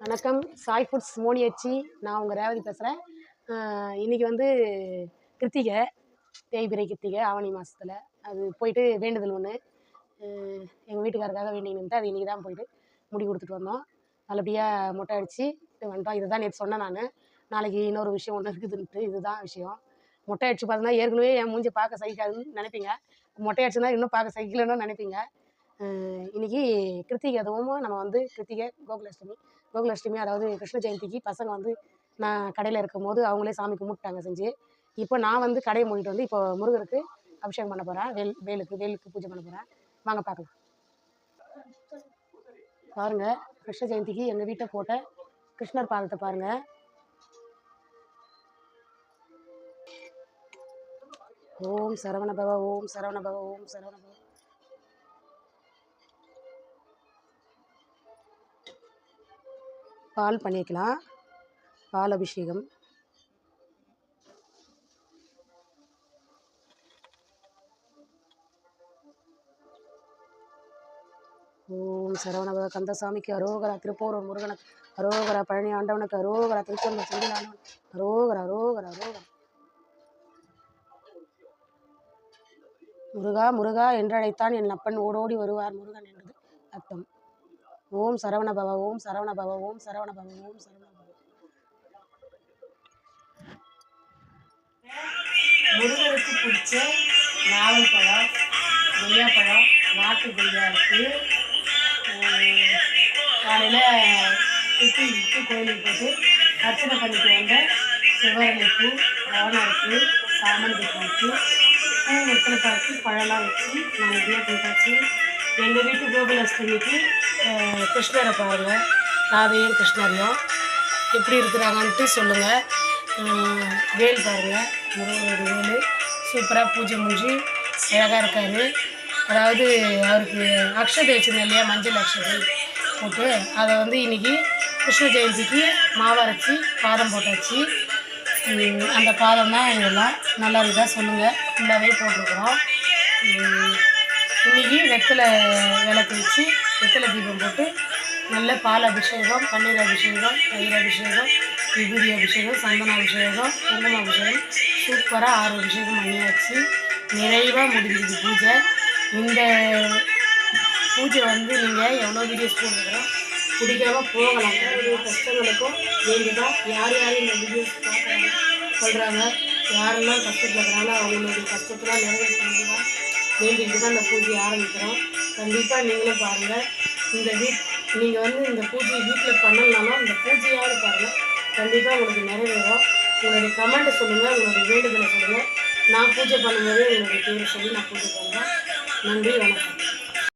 வணக்கம். சாய் ஃபுட்ஸ் மோனி அச்சி. நான் உங்கள் ரேவதி பேசுகிறேன் இன்றைக்கி வந்து கிருத்திகை தேய்பிரை கிருத்திகை ஆவணி மாதத்துல அது போயிட்டு வேண்டுதல் ஒன்று எங்கள் வீட்டுக்காரருக்காக வேண்டிக்கிட்டு அது இன்றைக்கி தான் போயிட்டு முடி கொடுத்துட்டு வந்தோம். நல்லபடியாக மொட்டை அடித்து வந்துட்டோம் இதுதான் நேற்று சொன்னேன் நான். நாளைக்கு இன்னொரு விஷயம் ஒன்று இருக்குதுன்ட்டு இதுதான் விஷயம். மொட்டை அடிச்சு பார்த்தோன்னா ஏற்கனவே என் மூஞ்சி பார்க்க சகிக்காதுன்னு நினைப்பீங்க. மொட்டை அடிச்சுன்னா இன்னும் பார்க்க சகிக்கலன்னு நினைப்பீங்க. இன்றைக்கி இன்னைக்கு கிருத்திகை அதுவும் நம்ம வந்து கிருத்திகை கோகுலாஷ்டமி. கோகுலாஷ்டமி அதாவது கிருஷ்ண ஜெயந்திக்கு பசங்க வந்து நான் கடையில் இருக்கும் போது அவங்களே சாமி கும்பிட்டாங்க செஞ்சு. இப்போ நான் வந்து கடையை மூடிட்டு வந்து இப்போ முருகருக்கு அபிஷேகம் பண்ண போகிறேன் வேல் வேலுக்கு வேலுக்கு பூஜை பண்ண போகிறேன் வாங்க பார்க்கலாம் பாருங்க கிருஷ்ண ஜெயந்திக்கு எங்கள் வீட்டை போட்ட கிருஷ்ணர் பாதத்தை பாருங்க. ஓம் சரவண பவ ஓம் சரவண பவ ஓம் சரவண பவ. பால் பண்ணிக்கலாம். பால் அபிஷேகம். ஓம் சரவணபவ கந்தசாமிக்கு அரோகரா திருப்போரூர் முருகனுக்கு அரோகரா பழனி ஆண்டவனுக்கு அரோகரா திருச்செந்தூர் செந்தில் ஆண்டவன் அரோகரா அரோகரா அரோகரா. முருகா முருகா என்றழைத்தான் என் அப்பன் ஓடோடி வருவார் முருகன் என்பது அர்த்தம். ஓம் சரவண பவ ஓம் சரவண பவ ஓம் சரவண பவ ஓம் சரவண பவ. முருகருக்கு பிடிச்ச நாவல் பழம் கொய்யாப்பழம் நாட்டு கொய்யா இருக்கு. காலையில் குட்டி விட்டு கோயிலுக்கு போட்டு அர்ச்சனை பண்ணிட்டு வந்த சிவரளி பூ ரவணருக்கு சாமந்தி பூக்கு பூ வெத்தலை பார்த்து பழம்லாம் வச்சு நான் நிறைய போயிட்டாச்சு. எங்கள் வீட்டு கோகுலாஷ்டமிக்கு கிருஷ்ணரை பாருங்கள் ராதையும் கிருஷ்ணரையும். எப்படி இருக்கிறாங்கன்ட்டு சொல்லுங்கள் வேல் பாருங்கள் முருகனோட வேல். சூப்பராக பூஜை முடிஞ்சு அழகாக இருக்காரு. அதாவது அவருக்கு அக்ஷதை வச்சுருந்தேன் இல்லையா? மஞ்சள் அக்ஷதை போட்டு அதை வந்து இன்னைக்கு கிருஷ்ண ஜெயந்திக்கு மாவரைச்சி பாதம் போட்டாச்சு. அந்த பாதம் தான் இதெல்லாம் நல்லா இருக்கா சொல்லுங்கள் ஃபுல்லாகவே போட்டிருக்கிறோம். இன்றைக்கி வெத்தலை விளக்கு வச்சு வெத்தலை தீபம் போட்டு நல்ல பால் அபிஷேகம் பன்னீர் அபிஷேகம் தயிர் அபிஷேகம் விபூதி அபிஷேகம் சந்தன அபிஷேகம் குங்கும அபிஷேகம் சூப்பராக ஆறு அபிஷேகம் பண்ணியாச்சு. நிறைவாக முடிஞ்சுது பூஜை. இந்த பூஜை வந்து நீங்கள் எவ்வளோ வீடியோஸ் போட்டுக்கிறோம் பிடிக்காம போகலாம். யாருடைய கஷ்டங்களுக்கும் வேண்டிதான். யார் யார் இந்த வீடியோஸ் பார்க்குறாங்க சொல்கிறாங்க யாரெல்லாம் கஷ்டப்படுறாங்களோ அவங்களுடைய கஷ்டத்தெல்லாம் நிறைவேற்றணும் வேண்டிட்டு தான் அந்த பூஜையை ஆரம்பிக்கிறோம். கண்டிப்பாக நீங்களும் பாருங்கள் இந்த வீட் நீங்கள் வந்து இந்த பூஜையை வீட்டில் பண்ணலனாலும் இந்த பூஜையாவது பாருங்கள் கண்டிப்பாக உங்களுக்கு நிறைவேறும். உங்களுடைய கமெண்ட்டை சொல்லுங்கள் உங்களுடைய வேண்டுதலை சொல்லுங்கள் நான் பூஜை பண்ணும்போதே உங்களுடைய பேரை சொல்லி நான் பூஜை பண்ணுறேன் நன்றி வணக்கம்.